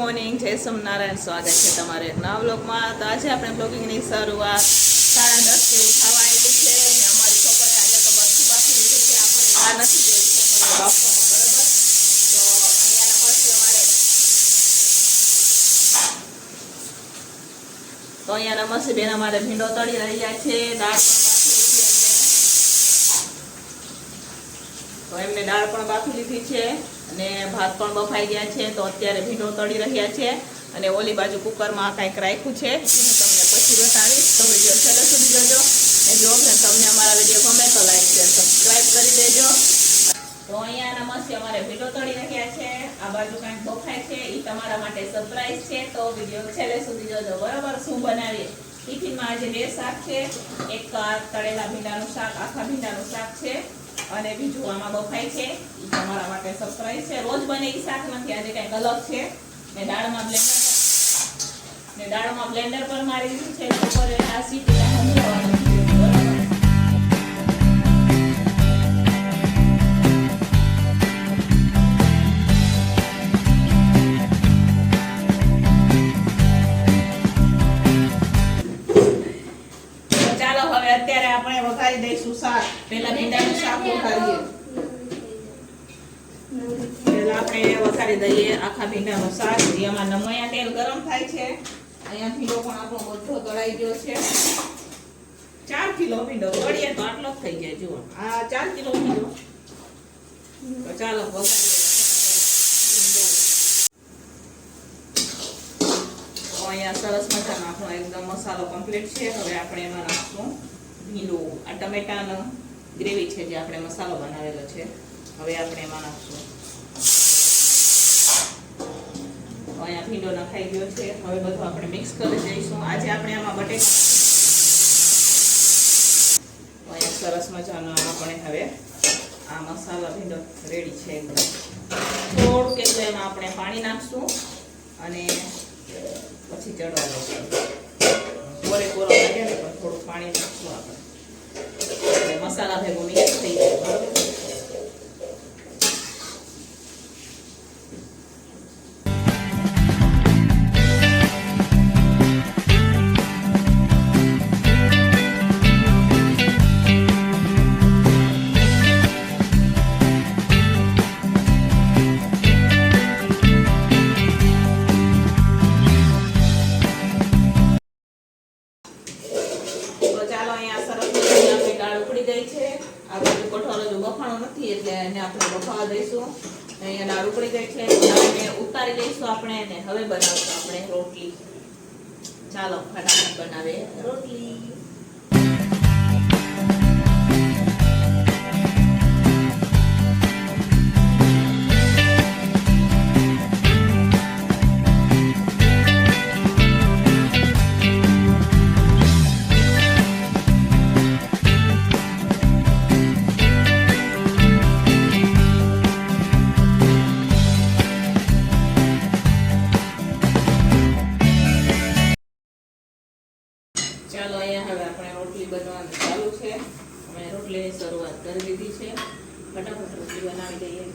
Morning, જય સોમનારાયણ. સ્વાગત છે તમારે એક નવા બ્લોગમાં તો આજે આપણે બ્લોગિંગની શરૂઆત સાડા દસ જેવું થવા આવ્યું છે. અને અમારી છોકરી આજે તો બધી પાછી લીધી છે. આપણે આ નથી તો અહીંયાના મળશે તો અહીંયાના મસી બેન અમારે ભીંડો તળી રહ્યા છે. દાળ પણ બાફી લીધી તો એમને દાળ પણ બાફી લીધી છે. અને ભાત પણ બફાઈ ગયા છે, તો અત્યારે ભીંડો તળી રહ્યા છે અને ઓલી બાજુ કુકરમાં કાંઈક રાખ્યું છે. હું તમને પછી બતાવીશ. તો વીડિયો છેલ્લે સુધી જોજો. એ જો તમને અમારા વીડિયો ગમે તો લાઈક શેર, સબસ્ક્રાઈબ કરી દેજો. તો અહીંયા નમસ્તે, અમારે ભીંડો તળી રહ્યા છે. આ બાજુ કાંઈક બફાય છે એ તમારા માટે સરપ્રાઈઝ છે. તો વીડિયો છેલ્લે સુધી જોજો. બરાબર? શું બનાવીએ? ટિફિનમાં આજે બે શાક છે. એક તળેલા ભીંડાનું શાક, આખા ભીંડાનું શાક છે. અને બીજું આમાં બફાય છે. એ તમારા માટે સરપ્રાઈઝ છે. રોજ બને એ શાક નથી. આજે કંઈક અલગ છે. ને દાળમાં બ્લેન્ડર ને દાળમાં બ્લેન્ડર પર મારી દીધું છે બપોરે આ સીટી વઘારી દઈશું શાક. પહેલા ભીંડાનું શાક વઘારીએ પહેલા આપણે વઘારી દઈએ આખા ભીંડાનું શાક. એમાં નમૈયા તેલ ગરમ થાય છે. અહીંયા ભીંડો પણ આપણો બધો તળાઈ ગયો છે. ચાર કિલો ભીંડો. તળીએ તો આટલો જ થઈ જાય, જુઓ. આ ચાર કિલો ભીંડો. તો ચાલો તો અહીંયા સરસ મજાનો આપણો એકદમ મસાલો કમ્પ્લીટ છે. હવે આપણે એમાં નાખશું. ભીંડું આ ટમેટાનો ગ્રેવી છે જે આપણે મસાલો બનાવેલો છે. હવે આપણે એમાં નાખશું. અહીંયા ભીંડો નખાઈ ગયો છે. હવે બધું આપણે મિક્સ કરી દઈશું. આજે આપણે આમાં બટેટા અહીંયા સરસ મજાનો આપણે હવે આ મસાલા ભીંડો રેડી છે એકદમ. થોડુંક એમાં આપણે પાણી નાખશું અને પછી ચડવા દઈશું. કોરે કોરો લાગે ને પણ થોડું પાણી નાખશું આપણે. મસાલા ભેગું મિક્સ થઈ જાય. બરાબર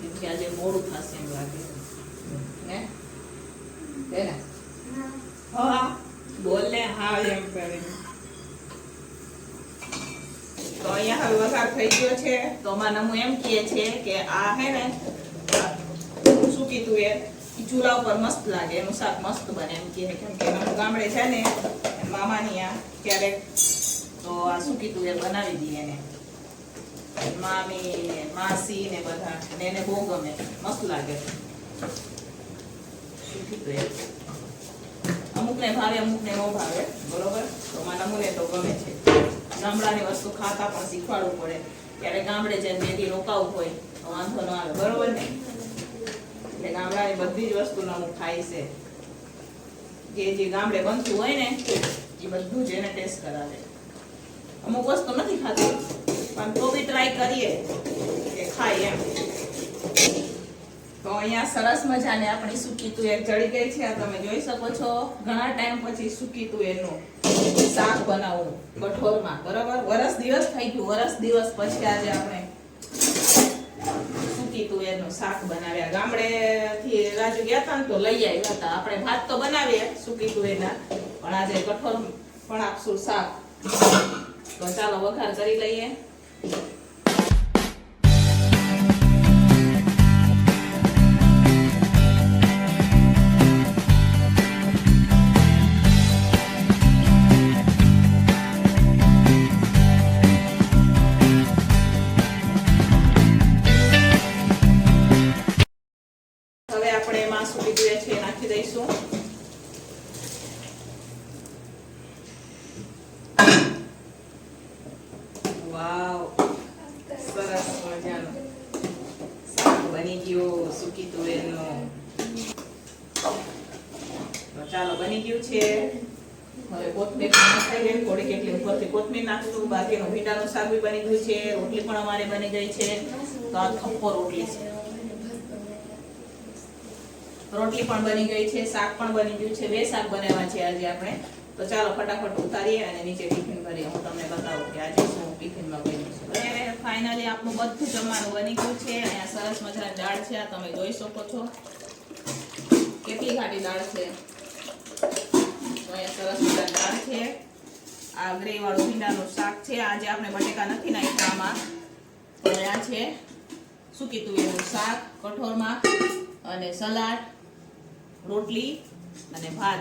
બનાવી કે આજે મોડું થશે એમ લાગે. ને હે ને? હા. બોલ ને હા એમ કરીને. તો અહીંયા હવે વઘાર થઈ ગયો છે. તો અમારા નમુ એમ કહે છે કે આ હે ને શું કીધું એ? ચૂલા ઉપર મસ્ત લાગે એનું શાક મસ્ત બને એમ કહે કેમ કે નમુ ગામડે છે ને મામાની આ ક્યારેક તો આ શું કીધું એ બનાવી દઈએ એને. મામી ને માસી ને બધા. ને એને બહુ ગમે. મસ્ત લાગે. અમુકને ભાવે, અમુકને ન ભાવે. બરોબર? તો મારા મને તો ગમે છે. ગામડાની વસ્તુ ખાતા પણ શીખવાડવું પડે. ત્યારે ગામડે જઈને બે રોકાવું હોય, તો વાંધો ન આવે. બરોબર ને? એટલે ગામડાની બધી જ વસ્તુ અમુક ખાય છે. જે જે ગામડે બનતું હોય ને, એ બધું જ એને ટેસ્ટ કરાવે. અમુક વસ્તુ નથી ખાતી. પણ તો બી ટ્રાય કરીએ. કે ખાય એમ. તો અહીંયા સરસ મજાને આપણી સૂકી તુવેર ચડી ગઈ છે. તમે જોઈ શકો છો. ઘણા ટાઈમ પછી સૂકી તુવેરનું શાક બનાવવું કઠોળમાં. બરાબર? વરસ દિવસ થઈ ગયું. વરસ દિવસ પછી આજે આપણે સૂકી તુવેર તુવેરનું શાક બનાવ્યા. ગામડેથી રાજુ ગયા હતા ને તો લઈ આવ્યા હતા આપણે ભાત તો બનાવીએ સૂકી તુવેરના. પણ આજે કઠોળ પણ આપશું શાક. તો ચાલો વઘાર કરી લઈએ. હવે આપણે એમાં સૂકી તુવેર છે એ નાખી દઈશું. વાવ સરસ મજાનું શાક બની સૂકી તુવેરનું તો ચાલો, બની ગયું શાક બી બની ગયું છે. રોટલી પણ અમારે બની ગઈ છે. તો થપ્પો રોટલી રોટલી પણ બની ગઈ છે. શાક પણ બની ગયું છે. બે શાક બનાવ્યા છે આજે આપણે. તો ચાલો ફટાફટ ઉતારીએ અને નીચે ટિફિન ભરીએ. હું તમને બતાવું કે આજે શું ટિફિનમાં બન્યું છે. હવે ફાઇનલી આપણું બધું જમવાનું બની ગયું છે. અને આ સરસ મજાની દાળ છે, આ તમે જોઈ શકો છો. કેટલી ઘાટી દાળ છે. તો અહીંયા સરસ મજાની દાળ છે. આ ગ્રેવાળું ભીંડાનું શાક છે. આજે આપણે બટેકા નથી નાખ્યા આમાં. આ છે. સૂકી તુવેરનું શાક, કઠોળમાં અને સલાડ, રોટલી અને ભાત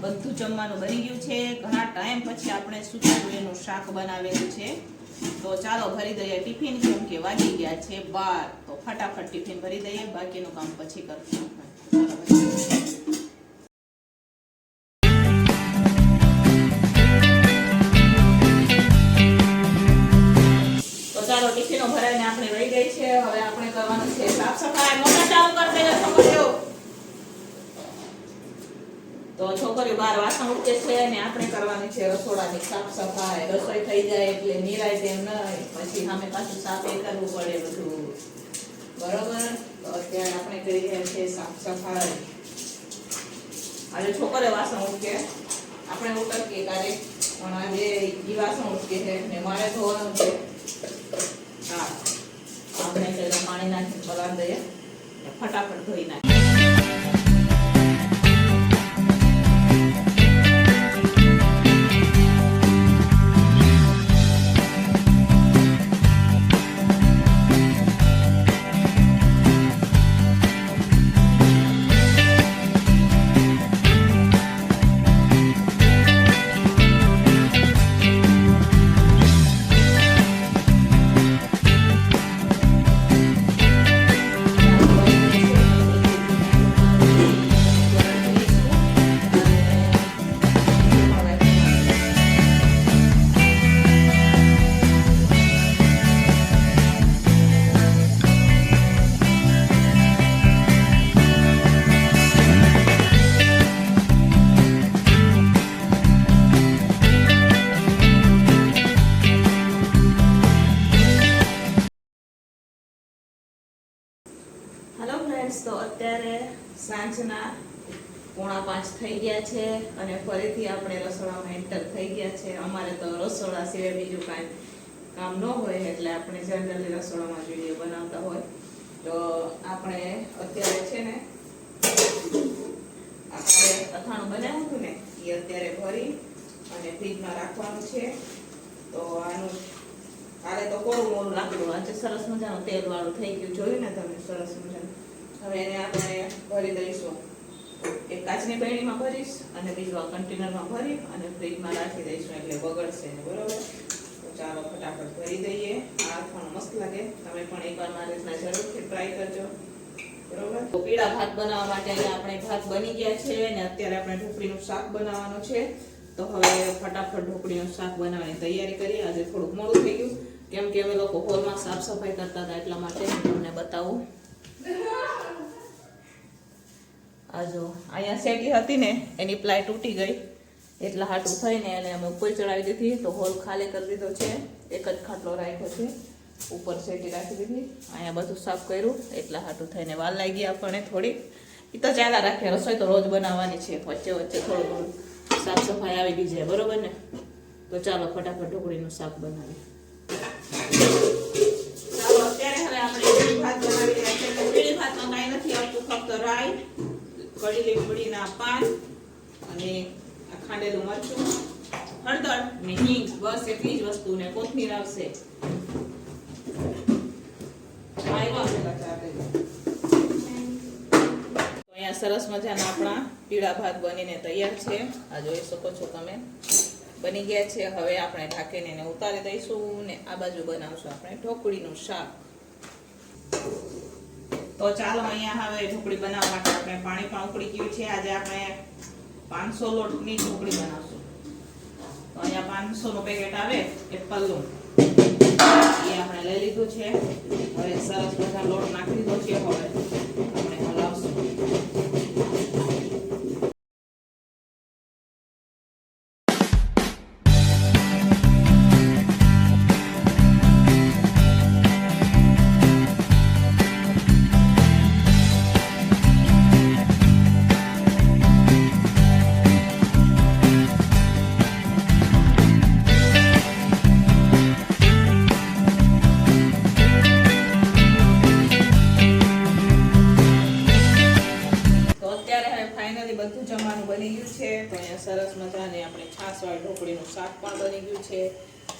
બધું જમવાનું બની ગયું છે. ઘણા ટાઈમ પછી આપણે સૂકી તુવેરનું શાક બનાવેલું છે. તો ચાલો ભરી દઈએ ટિફિન, કેમ કે વાગી ગયા છે બાર. તો ફટાફટ ટિફિન ભરી દઈએ. બાકીનું કામ પછી કરશું. તો બાર વાસણ ઉઠે છે અને આપણે કરવાની છે રસોડાની સાફ સફાઈ. રસોઈ થઈ જાય એટલે નિરાય તેમ ન પછી સામે પાછું સાફ એ કરવું પડે બધું. બરોબર? અત્યારે આપણે કરી રહ્યા છીએ સાફ સફાઈ. આજે છોકરે વાસણ ઉઠે આપણે ઉતરકીએ કાલે પણ આજે ઈ વાસણ ઉઠકે છે ને મારે ધોવાનું છે. હા. આપણે પહેલાં પાણી નાખીને પલાળ દઈએ. ફટાફટ ધોઈ નાખીએ. પોણા પાંચ થઈ ગયા છે અને ફરીથી આપણે રસોડામાં એન્ટર થઈ ગયા છે. અમારે તો રસોડા સિવાય બીજું કાંઈ કામ ન હોય એટલે આપણે જનરલી રસોડામાં વીડિયો બનાવતા હોય. તો આપણે અત્યારે છે ને, આપણે અથાણું બનાવ્યું હતું ને, એ અત્યારે ભરી અને ફ્રીજમાં રાખવાનું છે. તો આનું કાલે તો કોરું મોરું લાગતું, આજે સરસ મજાનું તેલવાળું થઈ ગયું. જોયું ને તમે? સરસ મજાનું. હવે એને આપણે ભરી દઈશું. એક કાચની બેણીમાં ભરીશ અને બીજું કન્ટેનરમાં ભરી અને ફ્રીજમાં રાખી દઈશું એટલે બગડશે બરોબર? તો ચાલો ફટાફટ ભરી દઈએ. આ પણ મસ્ત લાગે. તમે પણ એકવાર મારી રીતના જરૂરથી ટ્રાય કરજો. પીળા ભાત બનાવવા માટે ભાત બની ગયા છે અને અત્યારે આપણે ઢોકળીનું શાક બનાવવાનું છે. તો હવે ફટાફટ ઢોકળીનું શાક બનાવવાની તૈયારી કરીએ. આજે થોડુંક મોડું થઈ કેમ કે અમે લોકો હોલમાં સાફ સફાઈ કરતા હતા એટલા માટે તમને બતાવું. આ જો, અહીંયા શેકી હતી ને, એની પ્લાય તૂટી ગઈ. એટલા હાટું થઈને એને અમે ઉપર ચડાવી દીધી, તો હોલ ખાલી કરી દીધો છે. એક જ ખાટલો રાખ્યો છે. ઉપર શેકી રાખી દીધી. અહીંયા બધું સાફ કર્યું, એટલા હાટું થઈને વાલ લાગી આપણને થોડીક એ તો ચાલા રાખે રસોઈ તો રોજ બનાવવાની છે. વચ્ચે વચ્ચે થોડું થોડું સાફ સફાઈ આવી ગઈ છે, બરોબર ને? તો ચાલો ફટાફટ ઢોકળીનું શાક બનાવીએ. કડી લીમડીના પાન અને ખાંડેલું મરચું. હળદર ને હિંગ, બસ એટલી જ વસ્તુ ને કોથમીર આવશે. સરસ મજાના આપણા પીળા ભાત બનીને તૈયાર છે. આ જોઈ શકો છો તમે. બની ગયા છે. હવે આપણે ઢાંકીને ઉતારી દઈશું ને આ બાજુ બનાવશું આપણે ઢોકળીનું શાક. તો ચાલો અહીંયા હવે ઢોકળી બનાવવા માટે આપણે પાણી પણ ઉકળી ગયું છે. આજે આપણે પાંચસો લોટની ઢોકળી બનાવશું. તો અહીંયા પાંચસો નું પેકેટ આવે એપલનું એ આપણે લઈ લીધું છે. હવે સરસ બધા લોટ નાખી દીધો છે. હવે આપણે હલાવશું. છે.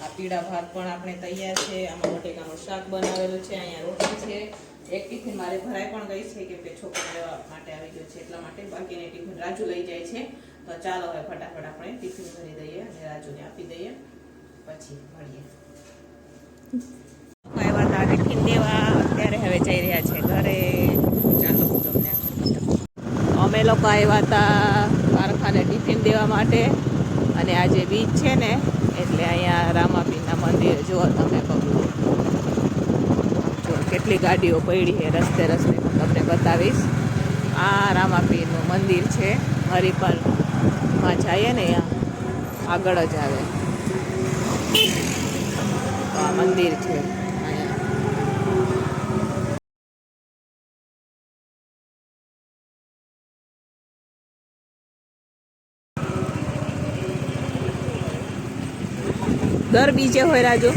આ પીળા ભાત પણ આપણે તૈયાર છે. આમાં બટેકાનું શાક બનાવેલું છે. અહીંયા રોટલી છે. એક ટિફિન મારે ભરાઈ પણ ગઈ છે કેમ કે છોકરા લેવા માટે આવી ગયો છે. એટલા માટે બાકીની ટિફિન રાજુ લઈ જાય છે. તો ચાલો હવે ફટાફટ આપણે ટિફિન ભરી દઈએ અને રાજુને આપી દઈએ. પછી મળીએ. આવ્યા હતા ટિફિન દેવા અત્યારે હવે જઈ રહ્યા છે ઘરે. ચાલો તમને અમે લોકો આવ્યા હતા કારખાને ટિફિન દેવા માટે. અને આજે બીચ છે ને, એટલે અહીંયા રામાપીના મંદિરે જુઓ તમે બહુ. જો કેટલી ગાડીઓ પડી છે, રસ્તે રસ્તે હું તમને બતાવીશ. આ રામાપીનું મંદિર છે હરિપલમાં જઈએ ને અહીંયા આગળ જ આવે. આ મંદિર છે અહીંયા દર બીજે હોય રાજુ.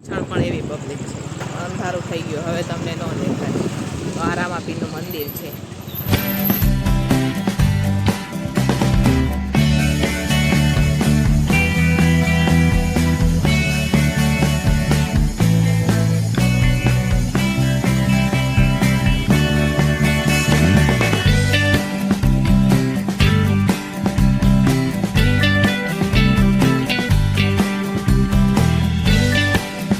છાણ પણ એવી પબ્લિક છે. અંધારું થઈ ગયું. હવે તમને ન દેખાય. તો આ રામાપીરનું મંદિર છે.